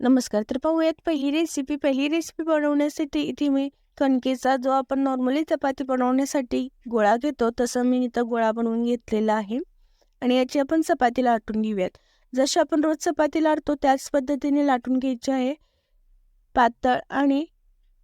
नमस्कार तर पाहूयात पहिली रेसिपी पहिली रेसिपी बनवण्यासाठी इथे मी कणकेचा जो आपण नॉर्मली चपाती बनवण्यासाठी गोळा घेतो तसं मी इथं गोळा बनवून घेतलेला आहे. आणि याची आपण चपाती लाटून घेऊयात. जशी आपण रोज चपाती लाटतो त्याच पद्धतीने लाटून घ्यायची आहे. पातळ आणि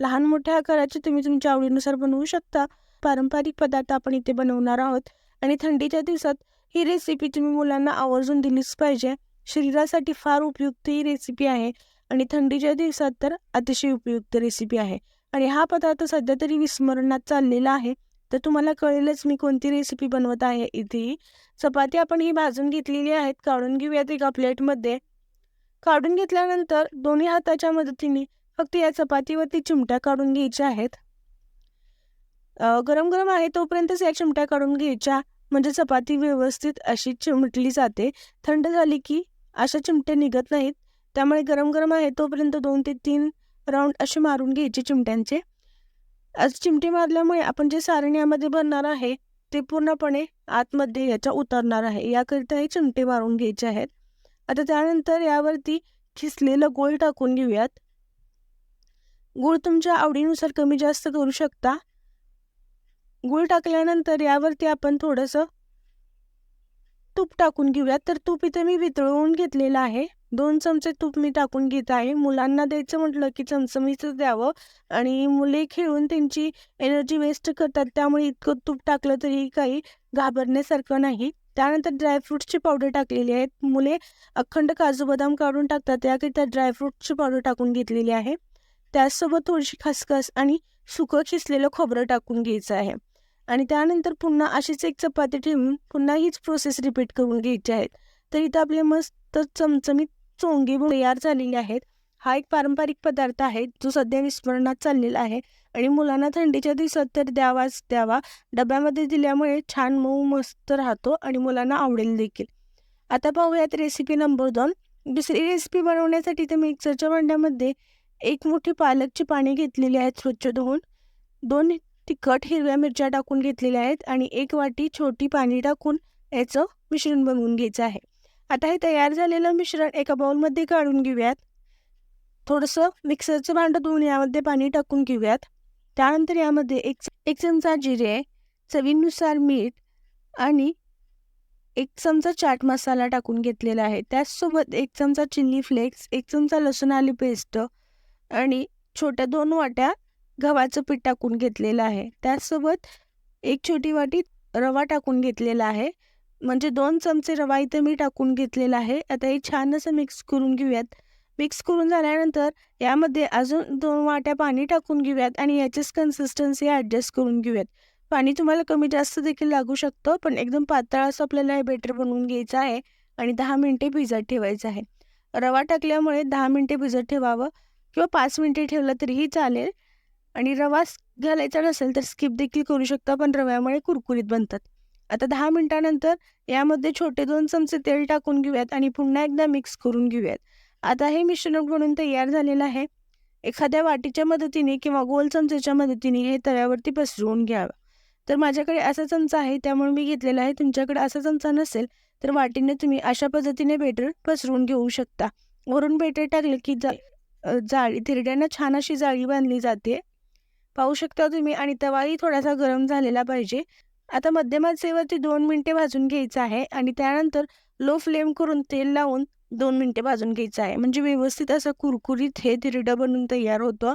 लहान मोठ्या आकाराचे तुम्ही तुमच्या आवडीनुसार बनवू शकता. पारंपरिक पदार्थ आपण इथे बनवणार आहोत. आणि थंडीच्या दिवसात ही रेसिपी तुम्ही मुलांना आवर्जून दिलीच पाहिजे. शरीरासाठी फार उपयुक्त ही रेसिपी आहे. आणि थंडीच्या दिवसात तर अतिशय उपयुक्त रेसिपी आहे. आणि हा पदार्थ सध्या तरी विस्मरणात चाललेला आहे. तर तुम्हाला कळेलच मी कोणती रेसिपी बनवत आहे इथे. चपाती आपण ही भाजून घेतलेली आहेत. काढून घेऊयात एका प्लेटमध्ये. काढून घेतल्यानंतर दोन्ही हाताच्या मदतीने फक्त या चपातीवरती चिमट्या काढून घ्यायच्या आहेत. गरम गरम आहे तोपर्यंतच या चिमट्या काढून घ्यायच्या. म्हणजे चपाती व्यवस्थित अशी चिमटली जाते. थंड झाली की अशा चिमट्या निघत नाहीत. त्यामुळे गरम गरम आहे तोपर्यंत दोन ते तीन राऊंड असे मारून घ्यायचे चिमट्यांचे. आज चिमटे मारल्यामुळे आपण जे सारण यामध्ये भरणार आहे ते पूर्णपणे आतमध्ये याच्या उतरणार आहे. याकरिता हे चिमटे मारून घ्यायचे आहेत. आता त्यानंतर यावरती खिसलेलं गोळ टाकून घेऊयात. गुळ तुमच्या आवडीनुसार कमी जास्त करू शकता. गूळ टाकल्यानंतर यावरती आपण थोडंसं तूप टाकून घेऊयात. तर तूप इथे मी वितळवून घेतलेलं आहे. दोन चमचे तूप मी टाकून घेत आहे. मुलांना द्यायचं म्हटलं की चमचमीचं द्यावं आणि मुले खेळून त्यांची एनर्जी वेस्ट करतात. त्यामुळे इतकं तूप टाकलं तरी काही घाबरण्यासारखं नाही. त्यानंतर ड्रायफ्रूट्सची पावडर टाकलेली आहे. मुले अखंड काजू बदाम काढून टाकतात. याकरिता ड्रायफ्रूटची पावडर टाकून घेतलेली आहे. त्याचसोबत थोडीशी खसखस आणि सुकं खिसलेलं खोबरं टाकून घ्यायचं आहे. आणि त्यानंतर पुन्हा अशीच एक चपाती ठेवून पुन्हा हीच प्रोसेस रिपीट करून घ्यायची आहेत तर इथं आपले मस्त चमचमीत चोंगी तयार झालेली आहेत. हा एक पारंपरिक पदार्थ आहे जो सध्या विस्मरणात चाललेला आहे. आणि मुलांना थंडीच्या दिवसात तर द्यावाच द्यावा. डब्यामध्ये दिल्यामुळे छान मऊ मस्त राहतो आणि मुलांना आवडेल देखील. आता पाहूयात रेसिपी नंबर दोन. दुसरी रेसिपी बनवण्यासाठी ते मिक्सरच्या भांड्यामध्ये एक मोठी पालकची पाणी घेतलेली आहेत स्वच्छ धुवून. दोन तिखट हिरव्या मिरच्या टाकून घेतलेल्या आहेत आणि एक वाटी छोटी पाणी टाकून याचं मिश्रण बनवून घ्यायचं आहे. आता हे तयार झालेलं मिश्रण एका बाउलमध्ये काढून घेऊयात. थोडंसं मिक्सरचं भांडं धुवून यामध्ये पाणी टाकून घेऊयात. त्यानंतर यामध्ये एक एक चमचा जिरे चवीनुसार मीठ आणि एक चमचा चाट मसाला टाकून घेतलेला आहे. त्याचसोबत एक चमचा चिल्ली फ्लेक्स एक चमचा लसूण आली पेस्ट आणि छोट्या दोन वाट्या गव्हाचं पीठ टाकून घेतलेलं आहे. त्याचसोबत एक छोटी वाटी रवा टाकून घेतलेला आहे. म्हणजे दोन चमचे रवा इथे मी टाकून घेतलेला आहे. आता हे छान असं मिक्स करून घेऊयात. मिक्स करून झाल्यानंतर यामध्ये अजून दोन वाट्या पाणी टाकून घेऊयात आणि याचीच कन्सिस्टन्सी ॲडजस्ट करून घेऊयात. पाणी तुम्हाला कमी जास्त देखील लागू शकतं पण एकदम पातळ असं आपल्याला हे बेटर बनवून घ्यायचं आहे आणि दहा मिनटे भिजत ठेवायचं आहे. रवा टाकल्यामुळे दहा मिनटे भिजत ठेवावं किंवा पाच मिनटे ठेवलं तरीही चालेल. आणि रवा घालायचा नसेल तर स्किप देखील करू शकता पण रव्यामुळे कुरकुरीत बनतात. आता दहा मिनटानंतर यामध्ये छोटे दोन चमचे तेल टाकून घेऊयात आणि पुन्हा एकदा मिक्स करून घेऊयात. आता हे मिश्रण म्हणून तयार झालेलं आहे. एखाद्या वाटीच्या मदतीने किंवा गोल चमचेच्या मदतीने हे तव्यावरती पसरवून घ्यावं. तर माझ्याकडे असा चमचा आहे त्यामुळे मी घेतलेला आहे. तुमच्याकडे असा चमचा नसेल तर वाटीने तुम्ही अशा पद्धतीने बेटर पसरवून घेऊ शकता. वरून बेटर टाकलं की जा जाळी धिरड्यांना छान अशी जाळी बांधली जाते. पाहू शकता तुम्ही. आणि तवाही थोडासा गरम झालेला पाहिजे. आता मध्यमाचेवरती दोन मिनटे भाजून घ्यायचं आहे. आणि त्यानंतर लो फ्लेम करून तेल लावून दोन मिनटे भाजून घ्यायचं आहे. म्हणजे व्यवस्थित असं कुरकुरीत हे धिरडं बनून तयार होतं.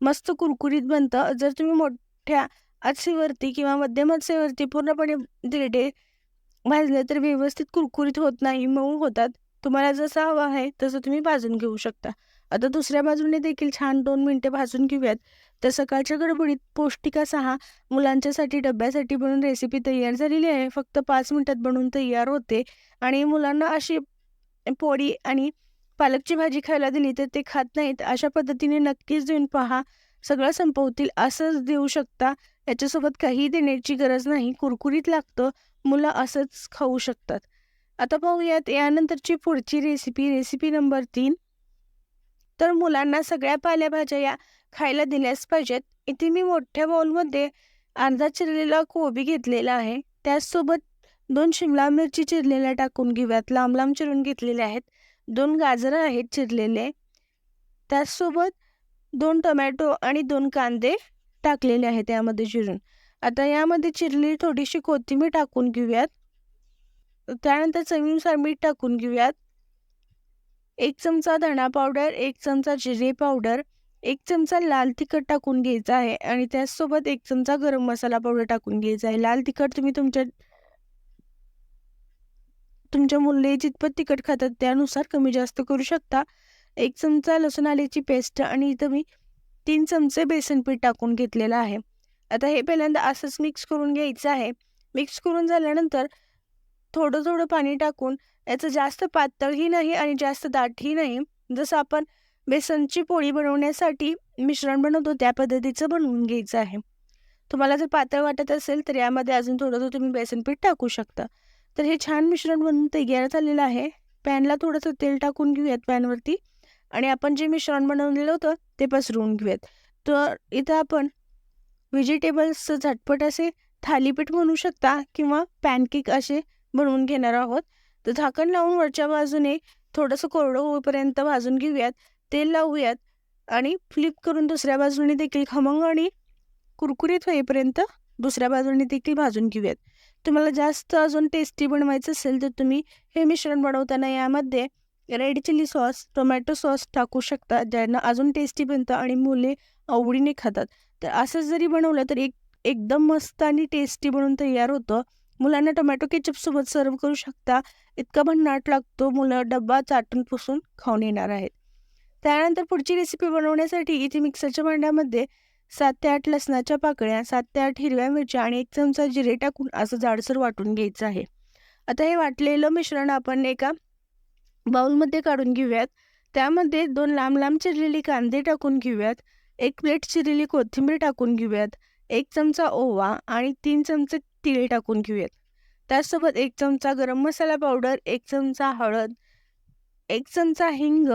मस्त कुरकुरीत बनतं. जर तुम्ही मोठ्या आचेवरती किंवा मध्यम आचेवरती पूर्णपणे धिरडे भाजले तर व्यवस्थित कुरकुरीत होत नाही मऊ होतात. तुम्हाला जसं हवं आहे तसं तुम्ही भाजून घेऊ शकता. आता दुसऱ्या बाजूने देखील छान दोन मिनटे भाजून घेऊयात. तर सकाळच्या गडबडीत पौष्टिक असा हा मुलांच्यासाठी डब्यासाठी बनून रेसिपी तयार झालेली आहे. फक्त पाच मिनटात बनवून तयार होते आणि मुलांना अशी पोळी आणि पालकची भाजी खायला दिली तर ते खात नाहीत. अशा पद्धतीने नक्कीच देऊन पहा. सगळं संपवतील असंच देऊ शकता. याच्यासोबत काही देण्याची गरज नाही. कुरकुरीत लागतं. मुलं असंच खाऊ शकतात. आता पाहूयात यानंतरची पुढची रेसिपी रेसिपी नंबर तीन. तर मुलांना सगळ्या पालेभाज्या या खायला दिल्याच पाहिजेत. इथे मी मोठ्या बाउलमध्ये अर्धा चिरलेला कोबी घेतलेला आहे. त्याचसोबत दोन शिमला मिरची चिरलेल्या टाकून घेऊयात. लांब लांब चिरून घेतलेल्या आहेत. दोन गाजरं आहेत चिरलेले. त्याचसोबत दोन टोमॅटो आणि दोन कांदे टाकलेले आहेत त्यामध्ये चिरून. आता यामध्ये चिरलेली थोडीशी कोथिंबीर टाकून घेऊयात. त्यानंतर चवीनुसार मीठ टाकून घेऊयात. एक चमचा धणा पावडर एक चमचा जिरे पावडर एक चमचा लाल तिखट टाकून घ्यायचा आहे आणि त्याचसोबत एक चमचा गरम मसाला पावडर टाकून घ्यायचा आहे. लाल तिखट तुम्ही तुमच्या तुमच्या मुले जितपत तिखट खातात त्यानुसार कमी जास्त करू शकता. एक चमचा लसूण आल्याची पेस्ट आणि इथं मी तीन चमचे बेसन पीठ टाकून घेतलेलं आहे. आता हे पहिल्यांदा असंच मिक्स करून घ्यायचं आहे. मिक्स करून झाल्यानंतर थोडं थोडं पाणी टाकून याचं जास्त पातळही नाही आणि जास्त दाटही नाही. जसं आपण बेसनची पोळी बनवण्यासाठी मिश्रण बनवतो त्या पद्धतीचं बनवून घ्यायचं आहे. तुम्हाला जर पातळ वाटत असेल तर यामध्ये अजून थोडंसं तुम्ही बेसन पीठ टाकू शकता. तर हे छान मिश्रण बनवून तयार झालेलं आहे. पॅनला थोडंसं तेल टाकून घेऊयात पॅनवरती आणि आपण जे मिश्रण बनवलेलं होतं ते पसरवून घेऊयात. तर इथं आपण व्हेजिटेबल्सचं झटपट असे थालीपीठ बनवू शकता किंवा पॅनकेक असे बनवून घेणार आहोत. तर झाकण लावून वरच्या बाजूने थोडंसं कोरडं होईपर्यंत भाजून घेऊयात. तेल लावूयात आणि फ्लिप करून दुसऱ्या बाजूने देखील खमंग आणि कुरकुरीत होईपर्यंत दुसऱ्या बाजूने देखील भाजून घेऊयात. तुम्हाला जास्त अजून टेस्टी बनवायचं असेल तर तुम्ही हे मिश्रण बनवताना यामध्ये red chilli sauce tomato sauce टाकू शकता ज्यांना अजून टेस्टी बनतं आणि मुले आवडीने खातात. तर असं जरी बनवलं तर एक एकदम मस्त आणि टेस्टी बनवून तयार होतं. मुलांना टोमॅटो केचपसोबत सर्व करू शकता. इतका भन्नाट लागतो मुलं डब्बा चाटून पुसून खाऊन येणार आहेत. त्यानंतर पुढची रेसिपी बनवण्यासाठी इथे मिक्सरच्या भांड्यामध्ये सात ते आठ लसणाच्या पाकळ्या सात ते आठ हिरव्या मिरच्या आणि एक चमचा जिरे टाकून असं जाडसर वाटून घ्यायचं आहे. आता हे वाटलेलं मिश्रण आपण एका बाउलमध्ये काढून घेऊयात. त्यामध्ये दोन लांब लांब चिरलेली कांदे टाकून घेऊयात. एक प्लेट चिरलेली कोथिंबीर टाकून घेऊयात. एक चमचा ओवा आणि तीन चमचे तिळ टाकून घेऊयात. त्याचसोबत एक चमचा गरम मसाला पावडर एक चमचा हळद एक चमचा हिंग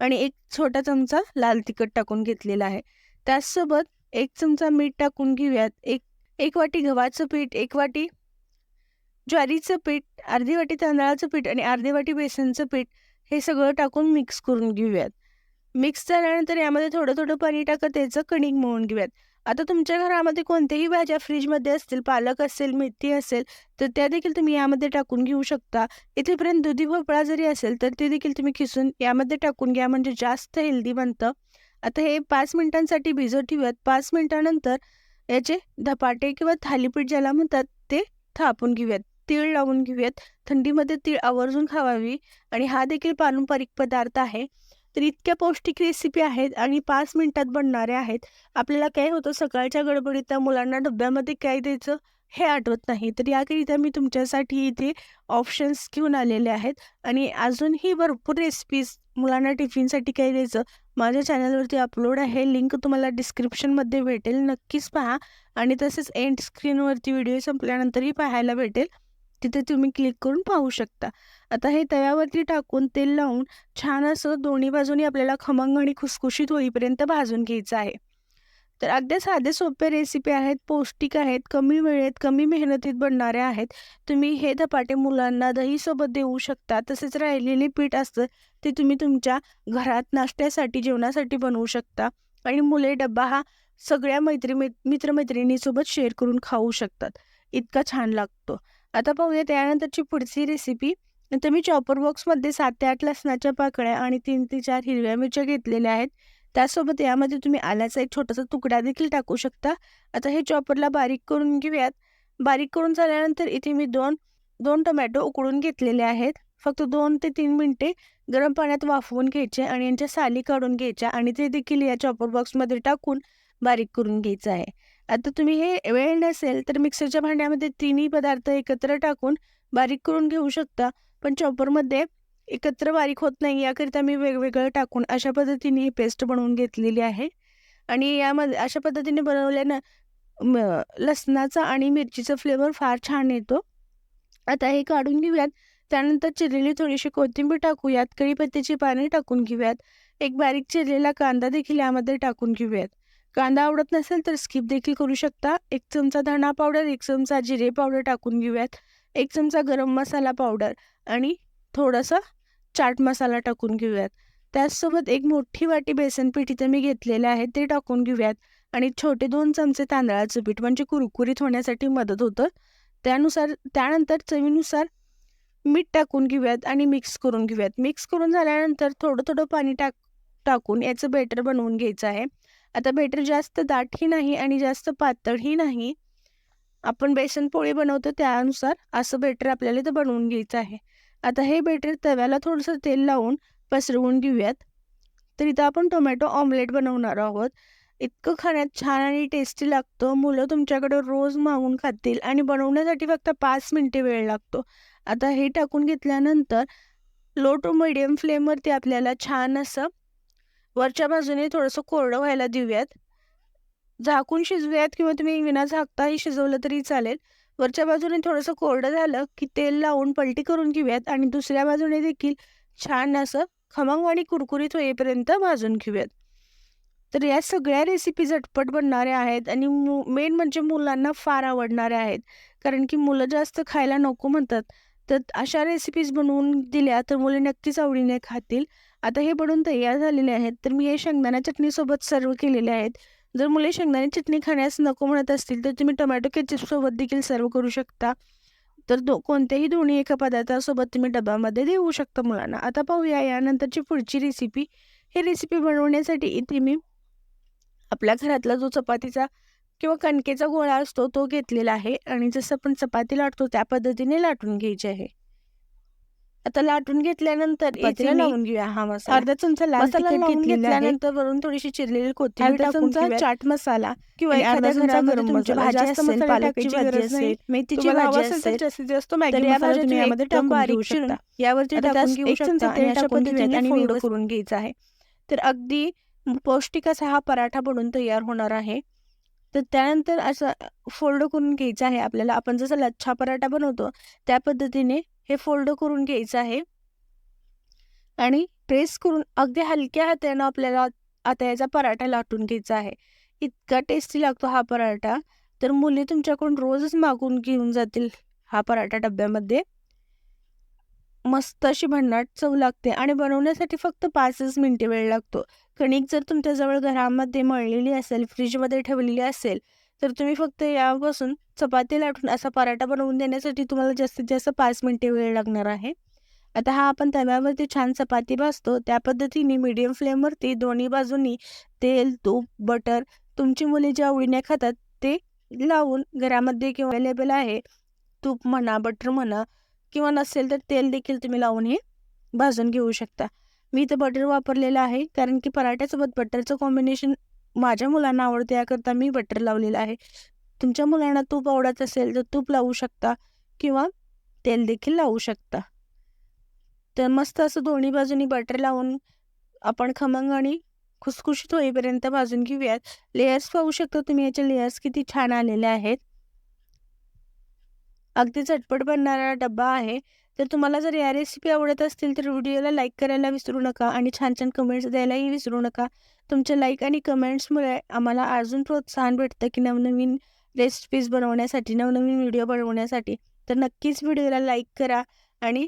आणि एक छोटा चमचा लाल तिखट टाकून घेतलेला आहे. त्याचसोबत एक चमचा मीठ टाकून घेऊयात. एक एक वाटी गव्हाचं पीठ एक वाटी ज्वारीचं पीठ अर्धी वाटी तांदळाचं पीठ आणि अर्धी वाटी बेसनचं पीठ हे सगळं टाकून मिक्स करून घेऊयात. मिक्स झाल्यानंतर यामध्ये थोडं थोडं पाणी टाकत त्याचं कणिक मळून घेऊयात. आता तुमच्या घरामध्ये कोणत्याही भाज्या फ्रीजमध्ये असतील पालक असेल मेथी असेल तर त्या देखील तुम्ही यामध्ये टाकून घेऊ शकता. इथेपर्यंत दुधी भोपळा जरी असेल तर ते देखील तुम्ही खिसून यामध्ये टाकून घ्या म्हणजे जास्त हेल्दी बनतं. आता हे पाच मिनिटांसाठी भिजत ठेवूयात. पाच मिनिटानंतर याचे धपाटे किंवा थालीपीठ ज्याला म्हणतात ते थापून घेऊयात. तीळ लावून घेऊयात. थंडीमध्ये तीळ आवर्जून खावावी. आणि हा देखील पारंपरिक पदार्थ आहे. तर इतक्या पौष्टिक रेसिपी आहेत आणि पाच मिनिटात बनणाऱ्या आहेत. आपल्याला काय होतं सकाळच्या गडबडीत त्या मुलांना डब्यामध्ये काय द्यायचं हे आठवत नाही. तर याकरिता मी तुमच्यासाठी इथे ऑप्शन्स घेऊन आलेले आहेत. आणि अजूनही भरपूर रेसिपीज मुलांना टिफिनसाठी काय द्यायचं माझ्या चॅनलवरती अपलोड आहे. लिंक तुम्हाला डिस्क्रिप्शनमध्ये भेटेल. नक्कीच पहा. आणि तसेच एंड स्क्रीनवरती व्हिडिओ संपल्यानंतरही पाहायला भेटेल. तिथे तुम्ही क्लिक करून पाहू शकता. आता हे तव्यावरती टाकून तेल लावून छान असं दोन्ही बाजूनी आपल्याला खमंग आणि खुसखुशीत होईपर्यंत भाजून घ्यायचं आहे. तर अगदी साधे सोपे रेसिपी आहेत पौष्टिक आहेत कमी वेळेत कमी मेहनतीत बनणाऱ्या आहेत. तुम्ही हे धपाटे मुलांना दहीसोबत देऊ शकता. तसेच राहिलेले पीठ असतं ते तुम्ही तुमच्या घरात नाश्त्यासाठी जेवणासाठी बनवू शकता. आणि मुले डब्बा हा सगळ्या मैत्री मित्रमैत्रिणीसोबत शेअर करून खाऊ शकतात. इतका छान लागतो. आता पाहूया त्यानंतरची पुढची रेसिपी तर मी चॉपर बॉक्समध्ये सात ते आठ लसणाच्या पाकळ्या आणि तीन ते चार हिरव्या मिरच्या घेतलेल्या आहेत. त्यासोबत यामध्ये तुम्ही आल्याचा एक छोटासा तुकडा देखील टाकू शकता. आता हे चॉपरला बारीक करून घेऊयात. बारीक करून झाल्यानंतर इथे मी दोन दोन टोमॅटो उकडून घेतलेले आहेत. फक्त दोन ते तीन मिनटे गरम पाण्यात वाफवून घ्यायचे आणि यांच्या साली काढून घ्यायच्या आणि ते देखील या चॉपर बॉक्समध्ये टाकून बारीक करून घ्यायचं आहे. आता तुम्ही हे वेळ नसेल तर मिक्सरच्या भांड्यामध्ये तिन्ही पदार्थ एकत्र टाकून बारीक करून घेऊ शकता. पण चॉपरमध्ये एकत्र बारीक होत नाही याकरिता मी वेगवेगळं टाकून अशा पद्धतीने ही पेस्ट बनवून घेतलेली आहे. आणि यामध्ये अशा पद्धतीने बनवल्यानं लसणाचा आणि मिरचीचा फ्लेवर फार छान येतो. आता हे काढून घेऊयात. त्यानंतर चिरलेली थोडीशी कोथिंबीर टाकूयात. कढीपत्त्याची पाने टाकून घेऊयात. एक बारीक चिरलेला कांदा देखील यामध्ये टाकून घेऊयात. कांदा आवडत नसेल तर स्किप देखील करू शकता. एक चमचा धणा पावडर एक चमचा जिरे पावडर टाकून घेऊयात. एक चमचा गरम मसाला पावडर आणि थोडंसं चाट मसाला टाकून घेऊयात. त्याचसोबत एक मोठी वाटी बेसन पीठ मी घेतलेलं आहे ते टाकून घेऊयात. आणि छोटे दोन चमचे तांदळाचं पीठ म्हणजे कुरकुरीत होण्यासाठी मदत होतं. त्यानुसार त्यानंतर चवीनुसार मीठ टाकून घेऊयात आणि मिक्स करून घेऊयात. मिक्स करून झाल्यानंतर थोडं थोडं पाणी टाक टाकून याचं बेटर बनवून घ्यायचं आहे. आता बेटर जास्त दाटही नाही आणि जास्त पातळही नाही. आपण बेसन पोळी बनवतो त्यानुसार असं बेटर आपल्याला इथं बनवून घ्यायचं आहे. आता हे बेटर तव्याला थोडंसं तेल लावून पसरवून घेऊयात. तर इथं आपण टोमॅटो ऑमलेट बनवणार आहोत. इतकं खाण्यात छान आणि टेस्टी लागतं. मुलं तुमच्याकडं रोज मागून खातील आणि बनवण्यासाठी फक्त पाच मिनटे वेळ लागतो. आता हे टाकून घेतल्यानंतर लो टू मिडियम फ्लेमवरती आपल्याला छान असं वरच्या बाजूने थोडंसं कोरडं व्हायला देऊयात. झाकून शिजवूयात किंवा तुम्ही विना झाकताही शिजवलं तरी चालेल. वरच्या बाजूने थोडंसं कोरडं झालं की तेल लावून पलटी करून घेऊयात आणि दुसऱ्या बाजूने देखील छान असं खमंग आणि कुरकुरीत होईपर्यंत भाजून घेऊयात. तर या सगळ्या रेसिपी झटपट बनणाऱ्या आहेत आणि मु मेन म्हणजे मुलांना फार आवडणाऱ्या आहेत. कारण की मुलं जास्त खायला नको म्हणतात. तर अशा रेसिपीज बनवून दिल्या तर मुले नक्कीच आवडीने खातील. आता हे बनून तयार झालेले आहेत. तर मी हे शेंगदाणा चटणीसोबत सर्व केलेले आहेत. जर मुले शेंगदाणे चटणी खाण्यास नको म्हणत असतील तर तुम्ही टोमॅटो केचपसोबत देखील सर्व करू शकता. तर दो कोणत्याही दोन्ही एका पदार्थासोबत तुम्ही डब्यामध्ये देऊ शकता मुलांना. आता पाहूया यानंतरची पुढची रेसिपी ही रेसिपी बनवण्यासाठी इथे मी आपल्या घरातला जो चपातीचा किंवा कणकेचा गोळा असतो तो घेतलेला आहे. आणि जसं आपण चपाती लाटतो त्या पद्धतीने लाटून घ्यायची आहे. आता लाटून घेतल्यानंतर लावून घेऊया हा मसाला. अर्धा चमचा लाल मसाला लावून घेतल्यानंतर वरून थोडीशी चिरलेली कोथिंबीर चमचा. चाट मसाला किंवा एखाद्या गरम मसाला. जास्त पालकाची भाजी असेल. मेथीची भाजी असेल जास्तीत जास्त मॅगी मसाला तुम्ही यामध्ये टाकून बारीक चिरून यावरती टाकून घेऊ शकता आणि अशा पद्धतीने आणि फोल्ड करून घ्यायचं आहे. तर अगदी पौष्टिक असा हा पराठा बनून तयार होणार आहे. तर त्यानंतर असं फोल्ड करून घ्यायचं आहे आपल्याला. आपण जसं लच्छा पराठा बनवतो त्या पद्धतीने हे फोल्ड करून घ्यायचं आहे. आणि प्रेस करून अगदी हलक्या हातानं आपल्याला आता याचा पराठा लाटून घ्यायचा आहे. इतका टेस्टी लागतो हा पराठा. तर मुली तुमच्याकडून रोजच मागून घेऊन जातील हा पराठा डब्यामध्ये. मस्त अशी भन्नाट चव लागते आणि बनवण्यासाठी फक्त पाचच मिनिटे वेळ लागतो. कणिक जर तुमच्याजवळ घरामध्ये मळलेली असेल फ्रीजमध्ये ठेवलेली असेल तर तुम्ही फक्त यापासून चपाती लाटून असा पराठा बनवून देण्यासाठी तुम्हाला जास्तीत जास्त पाच मिनिटे वेळ लागणार आहे. आता हा आपण तव्यावरती छान चपाती भाजतो. त्या पद्धतीने मीडियम फ्लेमवरती दोन्ही बाजूनी तेल तूप बटर तुमची मुले ज्या आवडीने खातात ते लावून घरामध्ये किंवा अवेलेबल आहे तूप म्हणा बटर म्हणा किंवा नसेल तर तेल देखील तुम्ही लावून हे भाजून घेऊ शकता. मी इथं बटर वापरलेलं आहे कारण की पराठ्यासोबत बटरचं कॉम्बिनेशन माझ्या मुलांना आवडतं याकरता मी बटर लावलेलं आहे. तुमच्या मुलांना तूप आवडत असेल तर तूप लावू शकता किंवा तेल देखील लावू शकता. तर मस्त असं दोन्ही बाजूनी बटर लावून आपण खमंग आणि खुसखुशीत होईपर्यंत भाजून घेऊयात. लेयर्स पाहू शकता तुम्ही याचे लेयर्स किती छान आलेले आहेत. अगदी झटपट बनणारा डब्बा आहे. तर तुम्हाला जर या रेसिपी आवडत असतील तर व्हिडिओला लाईक करायला विसरू नका आणि छान छान कमेंट्स द्यायलाही विसरू नका. तुमच्या लाईक आणि कमेंट्समुळे आम्हाला अजून प्रोत्साहन भेटतं की नवनवीन रेसिपीज बनवण्यासाठी नवनवीन व्हिडिओ बनवण्यासाठी तर नक्कीच व्हिडिओला लाईक करा आणि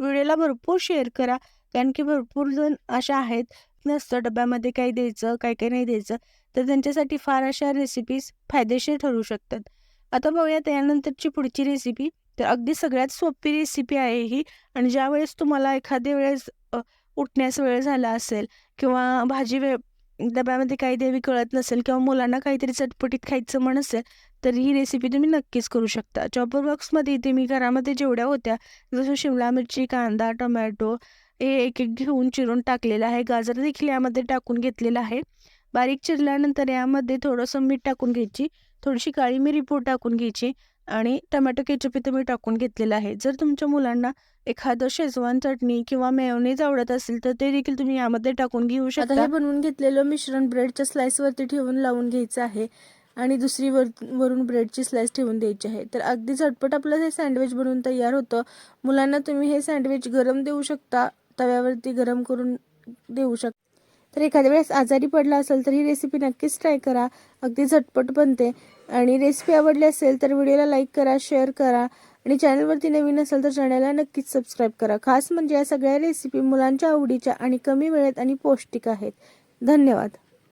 व्हिडिओला भरपूर शेअर करा. कारण की भरपूर जण अशा आहेत नसतं डब्यामध्ये काही द्यायचं काय काय नाही द्यायचं तर त्यांच्यासाठी फार अशा रेसिपीज फायदेशीर ठरू शकतात. आता बघूया त्यानंतरची पुढची रेसिपी तर अगदी सगळ्यात सोपी रेसिपी आहे ही. आणि ज्यावेळेस तुम्हाला एखाद्या वेळेस उठण्यास वेळ झाला असेल किंवा भाजी वे डब्यामध्ये काही देवी कळत नसेल किंवा मुलांना काहीतरी चटपटीत खायचं म्हण असेल तर ही रेसिपी तुम्ही नक्कीच करू शकता. चॉपर बॉक्समध्ये इथे मी घरामध्ये जेवढ्या होत्या जसं शिमला मिरची कांदा टोमॅटो हे एक एक घेऊन चिरून टाकलेलं आहे. गाजर देखील यामध्ये टाकून घेतलेलं आहे. बारीक चिरल्यानंतर यामध्ये थोडंसं मीठ टाकून घ्यायची. थोडीशी काळी मिरी पूड टाकून घ्यायची. आणि टमॅटो केचप इथं मी टाकून घेतलेलं आहे. जर तुमच्या मुलांना एखादं शेजवान चटणी किंवा मेयोनीज आवडत असेल तर ते देखील तुम्ही यामध्ये टाकून घेऊ शकता हे बनवून घेतलेलं मिश्रण ब्रेडच्या स्लाइसवरती ठेवून लावून घ्यायचं आहे आणि दुसरी वर वरून ब्रेडची स्लाइस ठेवून द्यायची आहे. तर अगदी झटपट आपलं हे सँडविच बनवून तयार होतं. मुलांना तुम्ही हे सँडविच गरम देऊ शकता. तव्यावरती गरम करून देऊ शकता तर एखाद्या वेळेस आजारी पडला असेल तर ही रेसिपी नक्कीच ट्राय करा. अगदी झटपट बनते. आणि रेसिपी आवडली असेल तर व्हिडिओला लाईक करा शेअर करा. आणि चॅनलवरती नवीन असेल तर चॅनलला नक्कीच सबस्क्राईब करा. खास म्हणजे या सगळ्या रेसिपी मुलांच्या आवडीच्या आणि कमी वेळेत आणि पौष्टिक आहेत. धन्यवाद.